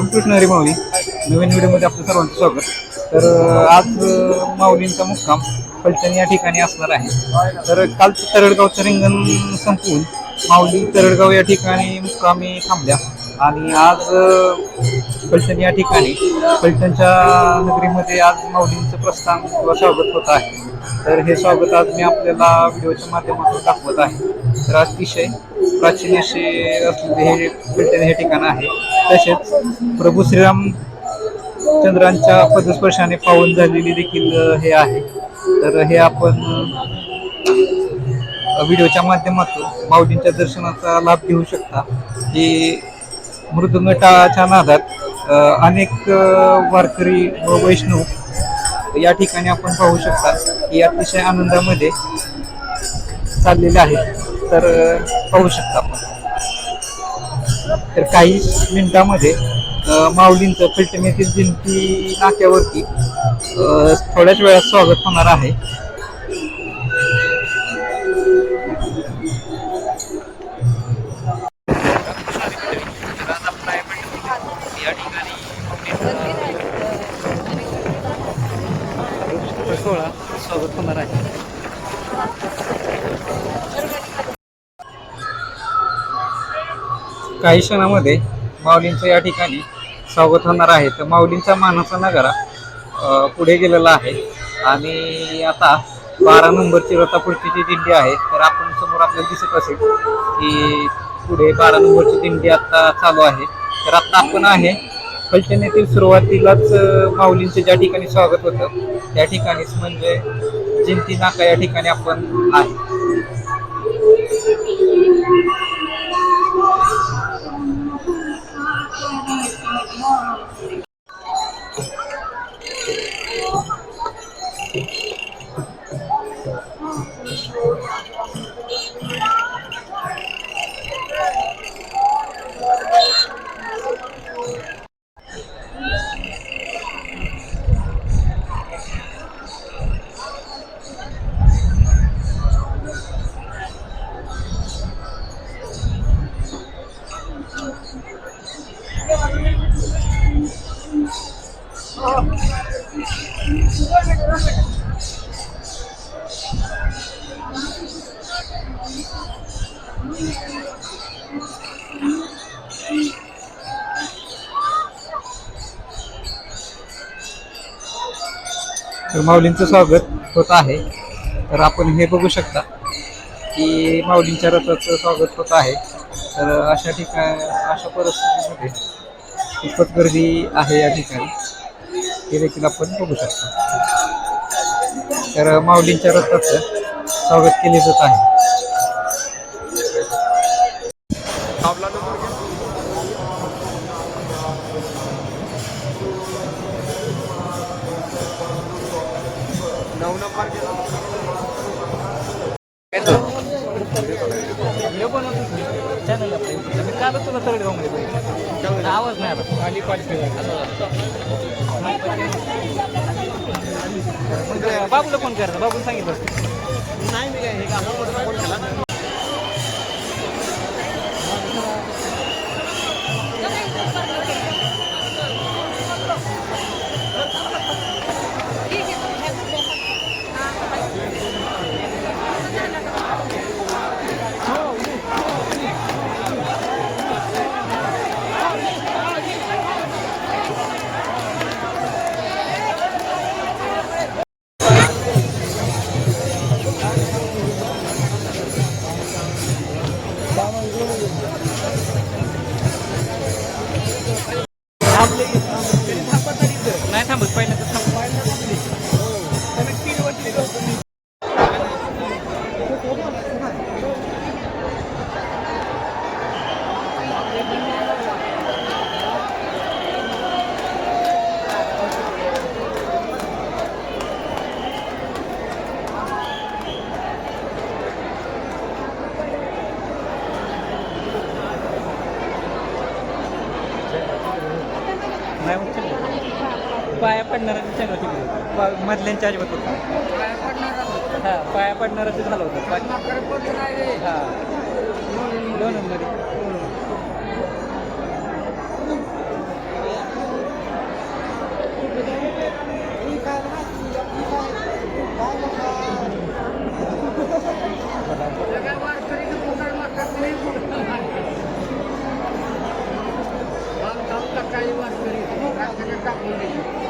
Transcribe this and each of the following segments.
रामकृष्ण माऊली. नवीन व्हिडिओमध्ये आपलं सर्वांचं स्वागत. तर आज माऊलींचा मुक्काम फलटण या ठिकाणी असणार आहे. तर काल तरडगावचं रिंगण संपवून माऊली तरडगाव या ठिकाणी मुक्कामी थांबल्या. आणि आज अं, फलटण या ठिकाणी फलटणच्या नगरीमध्ये आज माऊलींचं प्रस्थान किंवा स्वागत होत आहे. तर हे स्वागत आज मी आपल्याला व्हिडिओच्या माध्यमातून दाखवत आहे. तर अतिशय प्राचीन असे असलेले हे फलटण हे ठिकाण आहे. तसेच प्रभू श्रीराम चंद्रांच्या पदस्पर्शाने पावन झालेली देखील हे आहे. तर हे आपण व्हिडिओच्या माध्यमातून माऊलींच्या दर्शनाचा लाभ घेऊ शकता. की मृदुंगटाच्या नादात अनेक वारकरी व वैष्णव या ठिकाणी आपण पाहू शकता की अतिशय आनंदामध्ये चाललेले आहेत तर पाहू शकता आपण. तर काही मिनिटामध्ये माऊलींचं फलटण येथील जिंती नाक्यावरती थोड्याच वेळात स्वागत होणार आहे. स्वागत आहे. काही क्षणामध्ये माऊलींचं या ठिकाणी स्वागत होणार आहे. तर माऊलींचा मानाचा नगारा पुढे गेलेला आहे. आणि आता बारा नंबरची रथापुढची जी दिंडी आहे तर आपण समोर आपल्याला दिसत असेल की पुढे बारा नंबरची दिंडी आता चालू आहे. तर आता आपण आहे फलटण येथील सुरुवातीलाच माऊलींचं ज्या ठिकाणी स्वागत होतं त्या ठिकाणीच म्हणजे जिंती नाका या ठिकाणी आपण आहे. तर माऊलींचं स्वागत होत आहे. तर आपण हे बघू शकता की माऊलींच्या रथाचं स्वागत होत आहे. तर अशा ठिकाण अशा परिस्थितीमध्ये खूपच गर्दी आहे या ठिकाणी. हे देखील आपण बघू शकता. तर माऊलींच्या रथाचं स्वागत केले जात आहे. आवाज नाही आला आली बाबूला फोन करायचा. बाबूला सांगितलं नाही मी काय नाही थांबत पहिलं पडणारा चेंडू होती मधल्यांच्या अजिबात होतं. पाया पडणारा ते झालं होतं. दोन नंबर. काही वाट करीत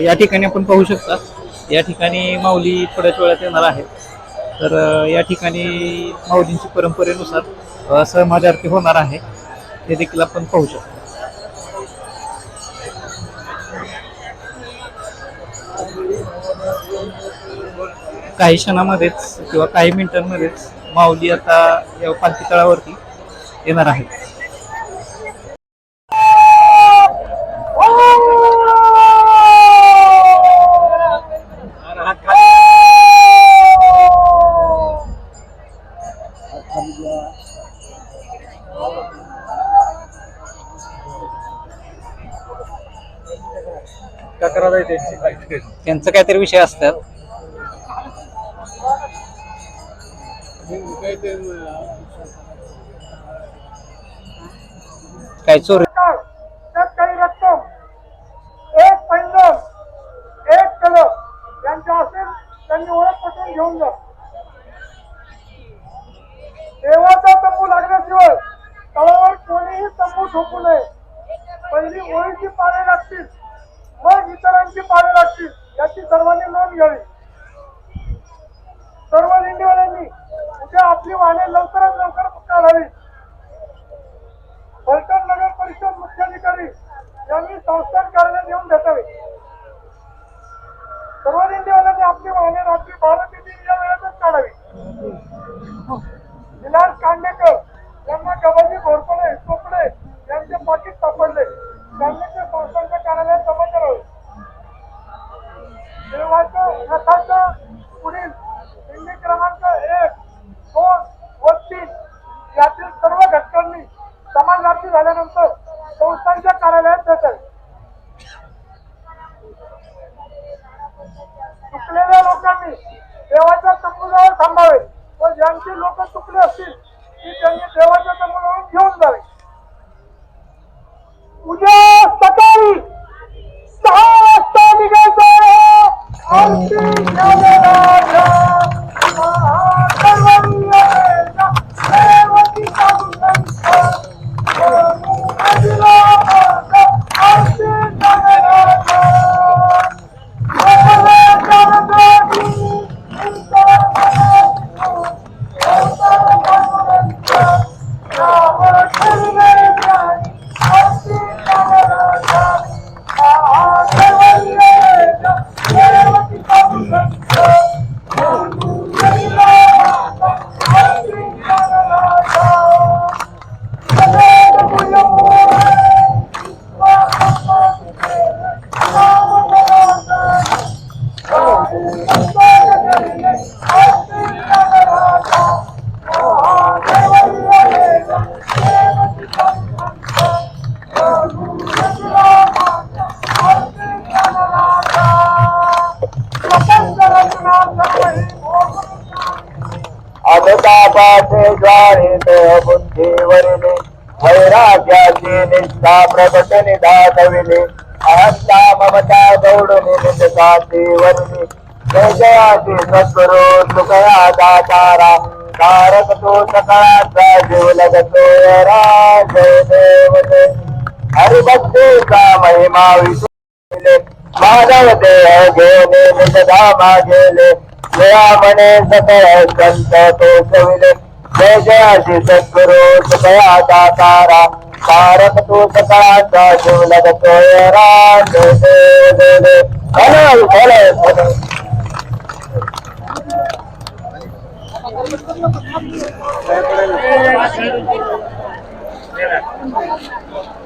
या ठिकाणी आपण पाहू शकता या ठिकाणी माऊली थोड्याच वेळात येणार आहे तर या ठिकाणी माऊलींची परंपरेनुसार समाज आरती होणार आहे. हे देखील आपण पाहू शकतो. काही क्षणामध्येच किंवा काही मिनिटांमध्येच माऊली आता या पालखी तळावरती येणार आहे त्यांचं काहीतरी विषय असतात. काय चोरी? काही रक्कम एक पैंजण एक कलर यांच्या असेल त्यांनी ओळख पटवून घेऊन जा. सर्व दिंडीवाल्यांनी उद्या आपली वाहने लवकरात लवकर काढावी. फलटण नगर परिषद मुख्याधिकारी यांनी संस्थान कार्यालयात येऊन भेटावे. सर्व दिंडीवाल्यांनी आपली वाहने रात्री बारा ते तीन या वेळेतच काढावी विलास कांडेकर यांना गबाजी घोरपडे चोपडे यांचे पाकिट सापडले त्यांनी ते संस्थांच्या कार्यालयात जमा करावे देवाचं रथाचं पुढील दिंडी क्रमांक एक दोन व तीन यातील सर्व घटकांनी समान रात्री झाल्यानंतर संस्थांच्या कार्यालयात भेटेल. चुकलेल्या लोकांनी देवाच्या तंबूजावर थांबावे व ज्यांची लोक चुकले असतील ती त्यांनी देवाच्या तंबूजावरून घेऊन जावे. उद्या सकाळी! अगतापाचे ज्वारे देह बुद्धीवरिले वैराग्याची निष्ठा प्रकट निधातविले अहंता ममता गौडने निजताची वरणे. जय जयाची सत्करो सुखया दातारा. तारक तो सकाळाचा जीव लगतो राजय जय देव जय हरिभक्तीचा महिमा विसरले मानव देह घेणे निजधामा गेले. जया म्हणे सकळ संत तो कविले जय जयाची सद्गुरु सुखया दातारा तारक तो सकाळाचा जीव लगतोय राम जय देव जय देव हलो हलो हलो